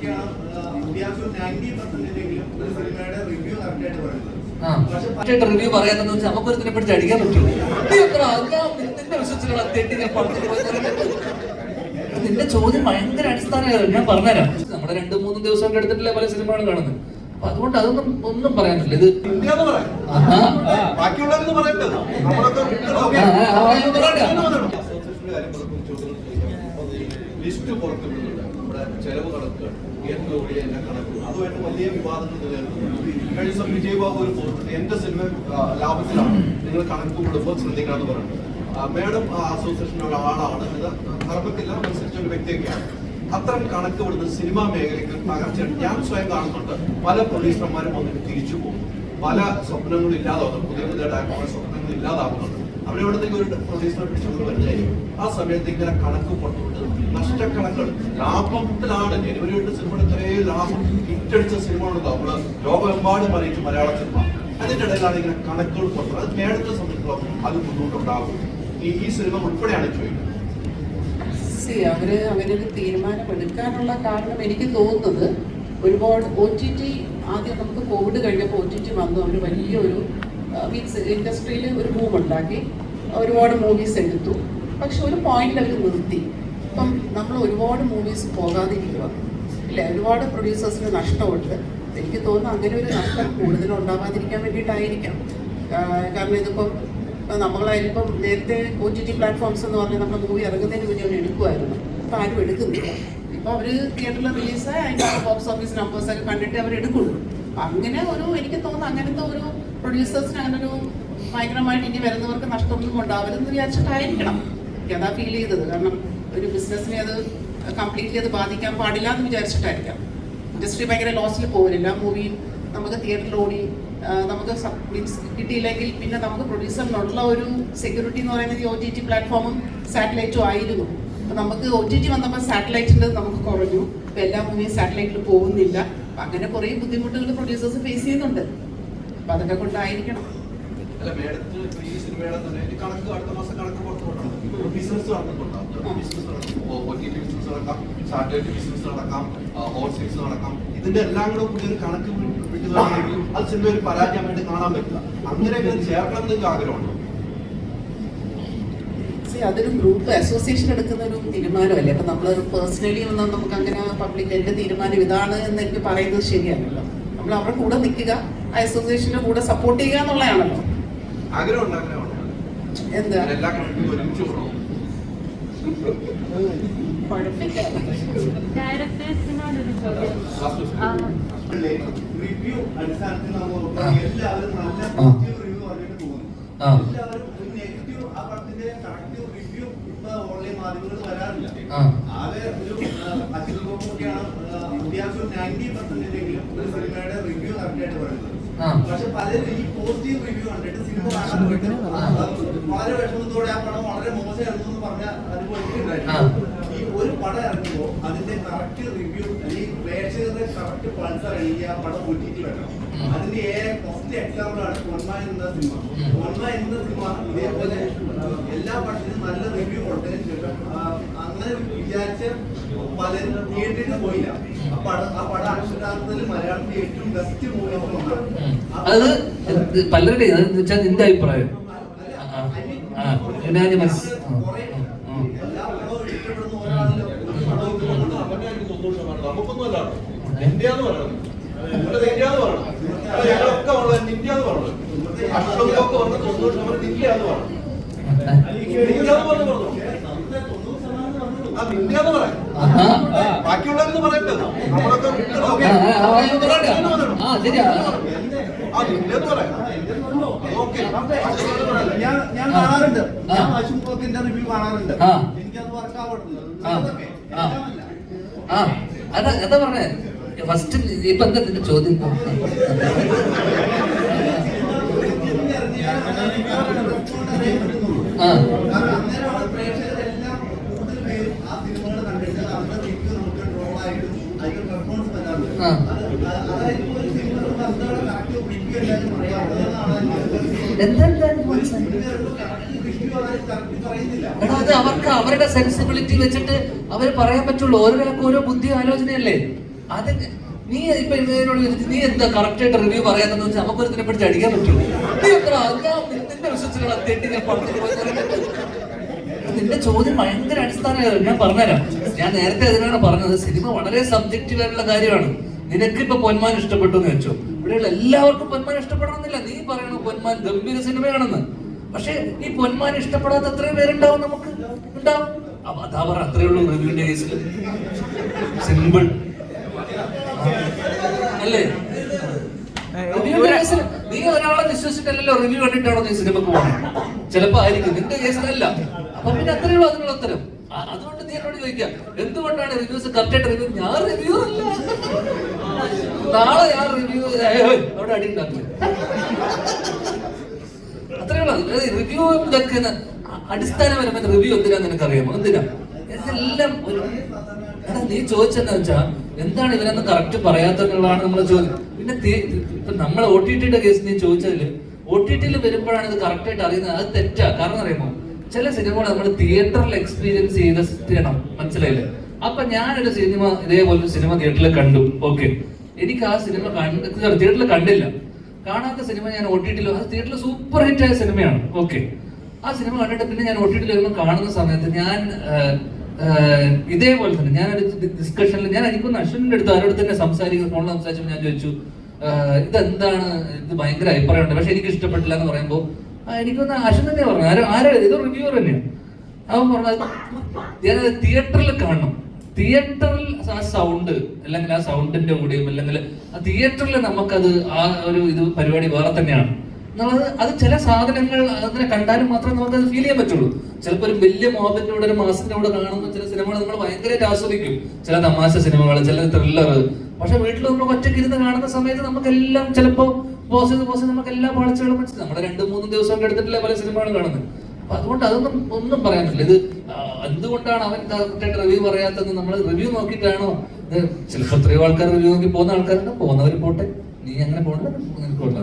ഒക്കെയാണ് അത്യാവശ്യം നയന്റി പെർസെന്റേജെങ്കിലും ഒരു സിനിമയുടെ റിവ്യൂ കറക്റ്റായിട്ട് പറയുന്നത്. റിവ്യൂ പറയാനെന്ന് വെച്ചാൽ നമുക്കൊരു ഇതിനെ പിടിച്ച് അടിക്കാൻ പറ്റുമോ നീ എത്ര ഞാൻ നിന്റെ വിശ്വസിച്ചുള്ള നിന്റെ ചോദ്യം ഭയങ്കര അടിസ്ഥാനമായിരുന്നു ഞാൻ പറഞ്ഞുതരാം. നമ്മുടെ രണ്ടു മൂന്ന് ദിവസമൊക്കെ എടുത്തിട്ടില്ല പല സിനിമകളും കാണുന്നത്. അപ്പൊ അതുകൊണ്ട് അതൊന്നും ഒന്നും പറയാനില്ല ഇത് ലിസ്റ്റ് പുറത്തു വിടുന്നുണ്ട് നമ്മുടെ ചെലവ് കണക്ക് ഏറ്റവും കൂടിയ എന്റെ കണക്ക് അതുമായിട്ട് വലിയ വിവാദങ്ങൾ നിലനിൽക്കുന്നു. കഴിഞ്ഞ ദിവസം വിജയ് ബാബു ഒരു പോസ്റ്റ് എന്റെ സിനിമ ലാഭത്തിലാണ്. നിങ്ങൾ കണക്ക് വിടുമ്പോൾ ശ്രദ്ധിക്കണമെന്ന് പറഞ്ഞു. മേഡം ആ അസോസിയേഷന്റെ ഒരാളാണ്. ഇത് ധർമ്മത്തില്ല അനുസരിച്ച ഒരു വ്യക്തിയൊക്കെയാണ്. അത്തരം കണക്ക് വിടുന്ന സിനിമാ മേഖലയ്ക്ക് തകർച്ചയാണ് ഞാൻ സ്വയം കാണുന്നുണ്ട്. പല പ്രൊഡ്യൂസർമാരും വന്നിട്ട് തിരിച്ചു പോകും. പല സ്വപ്നങ്ങളും ഇല്ലാതാവുന്നു പുതിയ പുതിയ ഡയറക്ടറുടെ സ്വപ്നങ്ങൾ ഇല്ലാതാവുന്നുണ്ട്. അവരെവിടത്തേക്ക് ഒരു ആ സമയത്ത് ഇങ്ങനെ കണക്ക് പുറത്തുവിട്ട് നഷ്ടക്കണക്കുകൾ. ലാഭത്തിലാണ്. സിനിമയുടെ ഇത്രയും ലാഭം ഹിറ്റടിച്ച സിനിമകളുണ്ടോ നമ്മൾ ലോകമെമ്പാടും അറിയിച്ചു മലയാള സിനിമ. അതിന്റെ ഇടയിലാണ് ഇങ്ങനെ കണക്കുകൾ അത് മേടത്തെ സംബന്ധിച്ചിടത്തോളം അത് ബുദ്ധിമുട്ടുണ്ടാകും ഈ ഈ സിനിമ ഉൾപ്പെടെയാണ് ചോദിക്കുന്നത്. അവർ അങ്ങനെ തീരുമാനം എടുക്കാനുള്ള കാരണം എനിക്ക് തോന്നുന്നത് ഒരുപാട് ഒ ടി ടി ആദ്യം നമുക്ക് കോവിഡ് കഴിഞ്ഞപ്പോൾ ഒ ടി ടി വന്നു. അവർ വലിയൊരു മീൻസ് ഇൻഡസ്ട്രിയിൽ ഒരു മൂവ് ഉണ്ടാക്കി. ഒരുപാട് മൂവീസ് എടുത്തു. പക്ഷെ ഒരു പോയിന്റിൽ അവർ നിർത്തി. ഇപ്പം നമ്മൾ ഒരുപാട് മൂവീസ് പോകാതിരിക്കുക. ഇല്ല? ഒരുപാട് പ്രൊഡ്യൂസേഴ്സിന് നഷ്ടമുണ്ട്. എനിക്ക് തോന്നുന്നു അങ്ങനെ ഒരു നഷ്ടം കൂടുതൽ ഉണ്ടാവാതിരിക്കാൻ വേണ്ടിയിട്ടായിരിക്കാം. കാരണം ഇതിപ്പം നമ്മളായിരിക്കും നേരത്തെ ഒ ടി ടി പ്ലാറ്റ്ഫോംസ് എന്ന് പറഞ്ഞാൽ നമ്മൾ മൂവി ഇറങ്ങുന്നതിന് മുന്നേ അവർ എടുക്കുമായിരുന്നു ഇപ്പം ആരും എടുക്കുന്നില്ല. ഇപ്പം അവർ തിയേറ്ററിൽ റിലീസായി അതിന്റെ ബോക്സ് ഓഫീസ് നമ്പേഴ്സൊക്കെ കണ്ടിട്ട് അവർ എടുക്കുള്ളൂ. അങ്ങനെ ഒരു എനിക്ക് തോന്നുന്നു അങ്ങനത്തെ ഒരു പ്രൊഡ്യൂസേഴ്സിന് അങ്ങനെ ഒരു ഭയങ്കരമായിട്ട് ഇനി വരുന്നവർക്ക് നഷ്ടമൊന്നും ഉണ്ടാവരുതെന്ന് വിചാരിച്ചിട്ടായിരിക്കണം. എനിക്ക് ഫീൽ ചെയ്തത്. കാരണം ഒരു ബിസിനസ്സിനെ അത് കംപ്ലീറ്റ്ലി അത് ബാധിക്കാൻ പാടില്ല എന്ന് വിചാരിച്ചിട്ടായിരിക്കാം. ഇൻഡസ്ട്രി ഭയങ്കര ലോസിൽ പോകില്ല മൂവിയും നമുക്ക് തിയേറ്ററിൽ ഓടി നമുക്ക് മീൻസ് കിട്ടിയില്ലെങ്കിൽ പിന്നെ നമുക്ക് പ്രൊഡ്യൂസറിനുള്ള ഒരു സെക്യൂരിറ്റി എന്ന് പറയുന്നത് ഒ ടി ടി പ്ലാറ്റ്ഫോമും സാറ്റലൈറ്റും ആയിരുന്നു. അപ്പോൾ നമുക്ക് ഒ ടി ടി വന്നപ്പോൾ സാറ്റലൈറ്റിന്റെ നമുക്ക് കുറഞ്ഞു. ഇപ്പം എല്ലാ മൂവിയും സാറ്റലൈറ്റിൽ പോകുന്നില്ല. അങ്ങനെ കുറേ ബുദ്ധിമുട്ടുകൾ പ്രൊഡ്യൂസേഴ്സ് ഫേസ് ചെയ്യുന്നുണ്ട്. അപ്പം അതൊക്കെ കൊണ്ടായിരിക്കണം. അല്ല മേഡത്തിന് ഇപ്പൊ ഈ സിനിമയുടെ തന്നെ ഈ കണക്ക് അടുത്ത മാസം കണക്ക് പുറത്തു കൊണ്ടുവരണം. ബിസിനസ് നടക്കുന്നുണ്ടാവും ബിസിനസ് നടക്കും ഒ ടി ടി ബിസിനസ് നടക്കാം സാറ്റലൈറ്റ് ബിസിനസ് നടക്കാം ഹോൾസെയിൽസ് നടക്കാം. ഇതിന്റെ എല്ലാം കൂടെ കണക്ക് വിട്ടുകയാണെങ്കിൽ അത് സിനിമ ഒരു പരാജയമായിട്ട് കാണാൻ പറ്റില്ല. അങ്ങനെയൊക്കെ ചേർക്കണം എന്നൊക്കെ ആഗ്രഹമുണ്ടോ. അതൊരു ഗ്രൂപ്പ് അസോസിയേഷൻ എടുക്കുന്ന ഒരു തീരുമാനമല്ലേ? അപ്പൊ നമ്മൾ പേഴ്സണലി ഒന്നും നമുക്ക് അങ്ങനെ പബ്ലിക് എന്റെ തീരുമാനം ഇതാണ് എന്ന് എനിക്ക് പറയുന്നത് ശരിയല്ലല്ലോ. നമ്മൾ അവരുടെ കൂടെ നിൽക്കുക. ആ അസോസിയേഷന്റെ കൂടെ സപ്പോർട്ട് ചെയ്യുക എന്നുള്ളതാണല്ലോ എന്താ റിവ്യൂ അടിസ്ഥാനത്തിൽ എല്ലാവരും നല്ല പോസിറ്റീവ് റിവ്യൂ പറഞ്ഞിട്ട് പോകുന്നു ആ. എല്ലാവരും ഒരു നെഗറ്റീവ് ആ പടത്തിന്റെ കറക്റ്റ് റിവ്യൂ ഇപ്പൊ ഓൺലൈൻ മാധ്യമങ്ങളിൽ വരാറില്ല. ആകെ ഒരു അത്യാവശ്യം നയന്റി സിനിമയുടെ റിവ്യൂ കറക്റ്റായിട്ട് പറയുന്നത്. പക്ഷെ പലരും ഈ പോസിറ്റീവ് റിവ്യൂ കണ്ടിട്ട് സിനിമ കാണാൻ പോയിട്ട് വളരെ വിഷമത്തോടെ ആ പടം വളരെ മോശമായിരുന്നു എന്ന് പറഞ്ഞ അനുഭവം എനിക്കുണ്ടായിട്ടുണ്ട് ഈ ഒരു പടം ഇറങ്ങുമ്പോൾ അതിന്റെ കറക്റ്റ് റിവ്യൂ അല്ലെങ്കിൽ പ്രേക്ഷകരുടെ കറക്റ്റ് പൾസ് അറിയിക്കുക ആ പടം ഒറ്റിട്ട് ഉം. അതിന്റെ ഏറെ ഫസ്റ്റ് എക്സാമ്പിൾ ആണ് പൊന്മ എന്ന സിനിമ ഉം. പൊന്മ എന്ന സിനിമ ഇതേപോലെ എല്ലാ പടത്തിനും നല്ല റിവ്യൂ കൊടുത്തതിന് ശേഷം അങ്ങനെ വിചാരിച്ച പലരും തിയേറ്ററിൽ പോയില്ല. ആ പടം ആ പടം അക്ഷരാർത്ഥത്തിൽ മലയാളത്തിൽ ഏറ്റവും ബെസ്റ്റ് മൂവി അത് പലരുടെ നിന്റെ അഭിപ്രായം. അഷ്ടമൊക്കെ വന്ന് തൊണ്ണൂറ് ശതമാനം പറഞ്ഞു പറയാം. ബാക്കിയുള്ളവരെന്ന് പറയട്ടെ നമ്മളൊക്കെ ആ, പറയാം ഞാൻ ഞാൻ കാണാറുണ്ട് ഞാൻ അശുഭത്തിന്റെ റിവ്യൂ കാണാറുണ്ട് ആ. എനിക്കത് അതാ അതാ പറഞ്ഞേ ഫസ്റ്റ് ഇപ്പൊ എന്താ ചോദ്യം ആ കാരണം അന്നേരമാണ് പ്രേക്ഷകരെല്ലാം കൂടുതൽ പേരും ആ സിനിമകൾ കണ്ടിട്ട് അവരുടെ റിവ്യൂ നമുക്ക് ട്രോളായിട്ടും അതിന്റെ പെർഫോമൻസ് വരാറുണ്ട് ആ. അത് അതായത് ഇപ്പൊ ഒരു സിനിമ നമുക്ക് എന്താണ് കറക്റ്റ് റിവ്യൂ എല്ലാവരും പറയാറുള്ളതാണ് എന്താ എന്താ മനസ്സിലായി കറക്റ്റ് റിവ്യൂ അതായത് കറക്റ്റ് പറയുന്നില്ല എടാ, അത് അവർക്ക് അവരുടെ സെൻസിബിലിറ്റി വെച്ചിട്ട് അവർ പറയാൻ പറ്റുള്ളൂ. ഓരോരാൾക്കും ഓരോ ബുദ്ധി ആലോചനയല്ലേ? അത് നീ ഇപ്പൊ എന്നോട് നീ എന്താ കറക്റ്റ് ആയിട്ട് റിവ്യൂ പറയാന്ന് വെച്ചാൽ നമുക്ക് ഇതിനെ പിടിച്ച് അടിക്കാൻ പറ്റുള്ളൂ നിന്റെ ചോദ്യം ഭയങ്കര അടിസ്ഥാനമായിരുന്നു ഞാൻ പറഞ്ഞുതരാം. ഞാൻ നേരത്തെ അതിനാണ് പറഞ്ഞത്. സിനിമ വളരെ സബ്ജക്റ്റീവ് ആയിട്ടുള്ള കാര്യമാണ്. നിനക്കിപ്പോ പൊന്മാൻ ഇഷ്ടപ്പെട്ടു എന്ന് വെച്ചോ? ഇവിടെയുള്ള എല്ലാവർക്കും പൊന്മാൻ ഇഷ്ടപ്പെടണമെന്നില്ല. നീ പറയണു പൊന്മാൻ ഗംഭീര സിനിമയാണെന്ന്. പക്ഷെ ഈ പൊന്മാൻ ഇഷ്ടപ്പെടാത്ത എത്രയും പേരുണ്ടാവും നമുക്ക്. ഉണ്ടാവും. അപ്പൊ അതാ പറ അത്രേ ഉള്ളൂ റിവ്യൂന്റെ കേസിൽ സിമ്പിൾ അല്ലേ? നീ ഒരാളെ വിശ്വസിച്ചിട്ടല്ലോ റിവ്യൂ കണ്ടിട്ടാണോ നീ സിനിമക്ക് പോകുന്നത് ചിലപ്പോ ആയിരിക്കും. നിന്റെ കേസിലല്ല അപ്പൊ പിന്നെ അത്രേ ഉള്ളൂ അതിനുള്ള ഉത്തരം. അതുകൊണ്ട് നീ എന്നോട് ചോദിക്കാം എന്തുകൊണ്ടാണ് റിവ്യൂസ് കറക്റ്റ് ആയിട്ട് റിവ്യൂ ഞാൻ റിവ്യൂ അല്ല. നാളെ ഞാൻ റിവ്യൂ അവിടെ അടി ഉണ്ടാക്കില്ല അത്രേ ഉള്ളൂ. റിവ്യൂ ഇതൊക്കെ അടിസ്ഥാനപരമായ റിവ്യൂ എന്തിനാ നിനക്കറിയാമോ? എന്തിനാ? ഇതെല്ലാം ഒരു എടാ നീ ചോദിച്ചെന്താ വെച്ചാ എന്താണ് ഇവരെന്ന് കറക്റ്റ് പറയാത്തതെന്നുള്ളതാണ് നമ്മളെ ചോദ്യം പിന്നെ ഇപ്പൊ നമ്മളെ ഒ ടി ടിയുടെ കേസ് നീ ചോദിച്ചതിൽ ഒ ടി ടിയിൽ വരുമ്പോഴാണ് ഇത് കറക്റ്റ് ആയിട്ട് അറിയുന്നത്. അത് തെറ്റാ. കാരണം അറിയുമോ? ചില സിനിമകൾ നമ്മൾ തിയേറ്ററിൽ എക്സ്പീരിയൻസ് ചെയ്ത ചെയ്യണം മനസ്സിലായില്ലേ? അപ്പൊ ഞാനൊരു സിനിമ ഇതേപോലെ സിനിമ തിയേറ്ററിൽ കണ്ടു. ഓക്കെ എനിക്ക് ആ സിനിമ കണ്ട് തിയേറ്ററിൽ കണ്ടില്ല. കാണാത്ത സിനിമ ഞാൻ ഒ അത് തിയേറ്ററിൽ സൂപ്പർ ഹിറ്റ് ആയ സിനിമയാണ്. ഓക്കെ ആ സിനിമ കണ്ടിട്ട് പിന്നെ ഞാൻ ഒ കാണുന്ന സമയത്ത് ഞാൻ ഇതേപോലെ തന്നെ ഞാനൊരു ഡിസ്കഷനിൽ ഞാൻ എനിക്കൊന്ന് അശ്വിന്റെ അടുത്ത് ആരോട് തന്നെ സംസാരിക്കുന്ന ഫോണിൽ സംസാരിച്ചപ്പോൾ ഞാൻ ചോദിച്ചു ഇതെന്താണ്? ഇത് ഭയങ്കര അഭിപ്രായമുണ്ട്. പക്ഷെ എനിക്ക് ഇഷ്ടപ്പെട്ടില്ല എന്ന് പറയുമ്പോൾ എനിക്കൊന്ന് അശ്വിൻ തന്നെ പറഞ്ഞു ആരോ ആരോ ഇത്? റിവ്യൂവർ തന്നെയാണ് അവൻ പറഞ്ഞത് ഞാനത് തിയേറ്ററിൽ കാണണം. തിയേറ്ററിൽ ആ സൗണ്ട് അല്ലെങ്കിൽ ആ സൗണ്ടിന്റെ കൂടെയും അല്ലെങ്കിൽ ആ തിയേറ്ററിൽ നമുക്കത് ആ ഒരു ഇത് പരിപാടി വേറെ തന്നെയാണ്. എന്നുള്ളത് അത് ചില സാധനങ്ങൾ അങ്ങനെ കണ്ടാലും മാത്രമേ നമുക്ക് അത് ഫീൽ ചെയ്യാൻ പറ്റുള്ളൂ. ചിലപ്പോൾ ഒരു വലിയ മോഹത്തിന്റെ കൂടെ ഒരു മാസത്തിന്റെ കൂടെ കാണുന്ന ചില സിനിമകൾ നമ്മൾ ഭയങ്കരമായിട്ട് ആസ്വദിക്കും ചില തമാശ സിനിമകൾ ചില ത്രില്ലർ പക്ഷെ വീട്ടിൽ നമ്മൾ ഒറ്റയ്ക്ക് ഇരുന്ന് കാണുന്ന സമയത്ത് നമുക്കെല്ലാം ചിലപ്പോൾ പോസ് ചെയ്ത് പോസ് നമുക്ക് എല്ലാ പാളിച്ചകളും മനസ്സിലാവും നമ്മുടെ രണ്ട് മൂന്ന് ദിവസമൊക്കെ എടുത്തിട്ടില്ല പല സിനിമകളും കാണുന്നത്. അപ്പൊ അതുകൊണ്ട് അതൊന്നും ഒന്നും പറയാൻ പറ്റില്ല ഇത് എന്തുകൊണ്ടാണ് അവൻ കറക്റ്റായിട്ട് റിവ്യൂ പറയാത്തത്? നമ്മൾ റിവ്യൂ നോക്കിയിട്ടാണോ? ചിലപ്പോൾ എത്രയോ ആൾക്കാർ റിവ്യൂ നോക്കി പോകുന്ന ആൾക്കാരുണ്ട്. പോകുന്നവർ പോട്ടെ. നീ അങ്ങനെ പോകണ്ട. നിനക്ക് പോട്ടെ